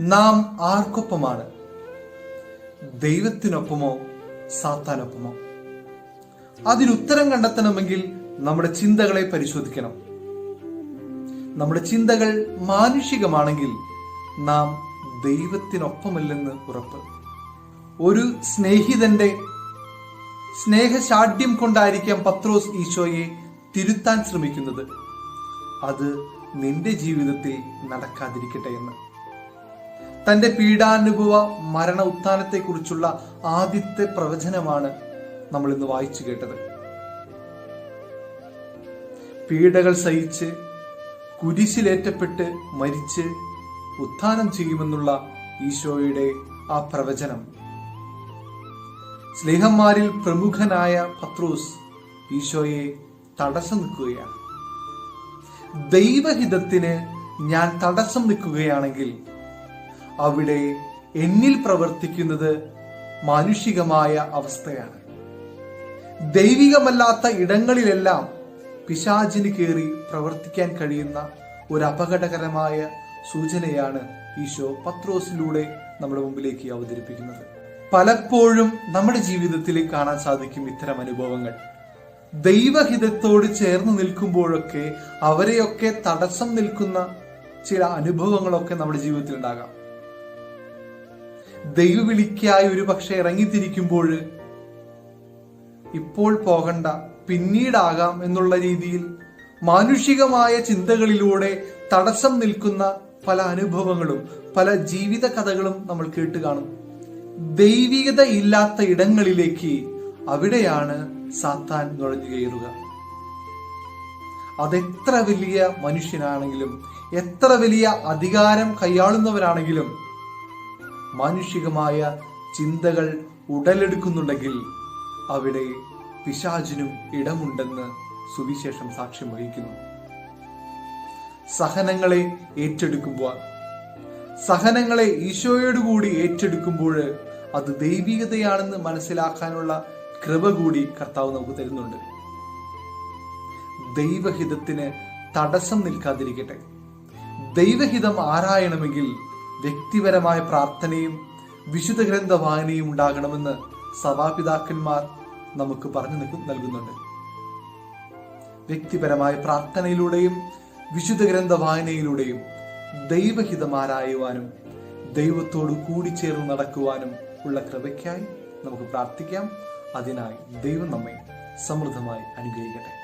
നാം ആർക്കൊപ്പമാണ്? ദൈവത്തിനൊപ്പമോ സാത്താനൊപ്പമോ? അതിനുത്തരം കണ്ടെത്തണമെങ്കിൽ നമ്മുടെ ചിന്തകളെ പരിശോധിക്കണം. നമ്മുടെ ചിന്തകൾ മാനുഷികമാണെങ്കിൽ നാം ദൈവത്തിനൊപ്പമല്ലെന്ന് ഉറപ്പ്. ഒരു സ്നേഹിതന്റെ സ്നേഹശാഠ്യം കൊണ്ടായിരിക്കാം പത്രോസ് ഈശോയെ തിരുത്താൻ ശ്രമിക്കുന്നത്. അത് നിന്റെ ജീവിതത്തിൽ നടക്കാതിരിക്കട്ടെ എന്ന്. തന്റെ പീഡാനുഭവ മരണ ഉത്ഥാനത്തെക്കുറിച്ചുള്ള ആദ്യത്തെ പ്രവചനമാണ് നമ്മൾ ഇന്ന് വായിച്ചു കേട്ടത്. പീഡകൾ സഹിച്ച് കുരിശിലേറ്റപ്പെട്ട് മരിച്ച് ഉത്ഥാനം ചെയ്യുമെന്നുള്ള ഈശോയുടെ ആ പ്രവചനം. സ്നേഹന്മാരിൽ പ്രമുഖനായ പത്രോസ് ഈശോയെ തടസ്സം നിൽക്കുകയാണ്. ദൈവഹിതത്തിന് ഞാൻ തടസ്സം നിൽക്കുകയാണെങ്കിൽ അവിടെ എന്നിൽ പ്രവർത്തിക്കുന്നത് മാനുഷികമായ അവസ്ഥയാണ്. ദൈവികമല്ലാത്ത ഇടങ്ങളിലെല്ലാം പിശാചിന് കയറി പ്രവർത്തിക്കാൻ കഴിയുന്ന ഒരു അപകടകരമായ സൂചനയാണ് ഈശോ പത്രോസിലൂടെ നമ്മുടെ മുമ്പിലേക്ക് അവതരിപ്പിക്കുന്നത്. പലപ്പോഴും നമ്മുടെ ജീവിതത്തിൽ കാണാൻ സാധിക്കും ഇത്തരം അനുഭവങ്ങൾ. ദൈവഹിതത്തോട് ചേർന്ന് നിൽക്കുമ്പോഴൊക്കെ അവരെയൊക്കെ തടസ്സം നിൽക്കുന്ന ചില അനുഭവങ്ങളൊക്കെ നമ്മുടെ ജീവിതത്തിൽ ഉണ്ടാകാം. ദൈവവിളിക്കായി ഒരു പക്ഷെ ഇറങ്ങിത്തിരിക്കുമ്പോൾ ഇപ്പോൾ പോകണ്ട പിന്നീടാകാം എന്നുള്ള രീതിയിൽ മാനുഷികമായ ചിന്തകളിലൂടെ തടസ്സം നിൽക്കുന്ന പല അനുഭവങ്ങളും പല ജീവിത കഥകളും നമ്മൾ കേട്ട് കാണും. ദൈവികത ഇല്ലാത്ത ഇടങ്ങളിലേക്ക് അവിടെയാണ് സാത്താൻ നുഴഞ്ഞു കയറുക. അതെത്ര വലിയ മനുഷ്യനാണെങ്കിലും എത്ര വലിയ അധികാരം കൈയാളുന്നവരാണെങ്കിലും മാനുഷികമായ ചിന്തകൾ ഉടലെടുക്കുന്നുണ്ടെങ്കിൽ അവിടെ പിശാചിനും ഇടമുണ്ടെന്ന് സുവിശേഷം സാക്ഷ്യം വഹിക്കുന്നു. സഹനങ്ങളെ ഏറ്റെടുക്കുമ്പോൾ സഹനങ്ങളെ ഈശോയോടുകൂടി ഏറ്റെടുക്കുമ്പോൾ അത് ദൈവികതയാണെന്ന് മനസ്സിലാക്കാനുള്ള കൃപ കൂടി കർത്താവ് നമുക്ക് തരുന്നുണ്ട്. ദൈവഹിതത്തിന് തടസ്സം നിൽക്കാതിരിക്കട്ടെ. ദൈവഹിതം ആരായണമെങ്കിൽ വ്യക്തിപരമായ പ്രാർത്ഥനയും വിശുദ്ധ ഗ്രന്ഥ വായനയും ഉണ്ടാകണമെന്ന് സഭാപിതാക്കന്മാർ നമുക്ക് പറഞ്ഞു നിൽക്കും- നൽകുന്നുണ്ട്. വ്യക്തിപരമായ പ്രാർത്ഥനയിലൂടെയും വിശുദ്ധ ഗ്രന്ഥ വായനയിലൂടെയും ദൈവഹിതമാരായുവാനും ദൈവത്തോട് കൂടിച്ചേർന്ന് നടക്കുവാനും ഉള്ള കൃപയ്ക്കായി നമുക്ക് പ്രാർത്ഥിക്കാം. അതിനായി ദൈവം നമ്മെ സമൃദ്ധമായി അനുഗ്രഹിക്കട്ടെ.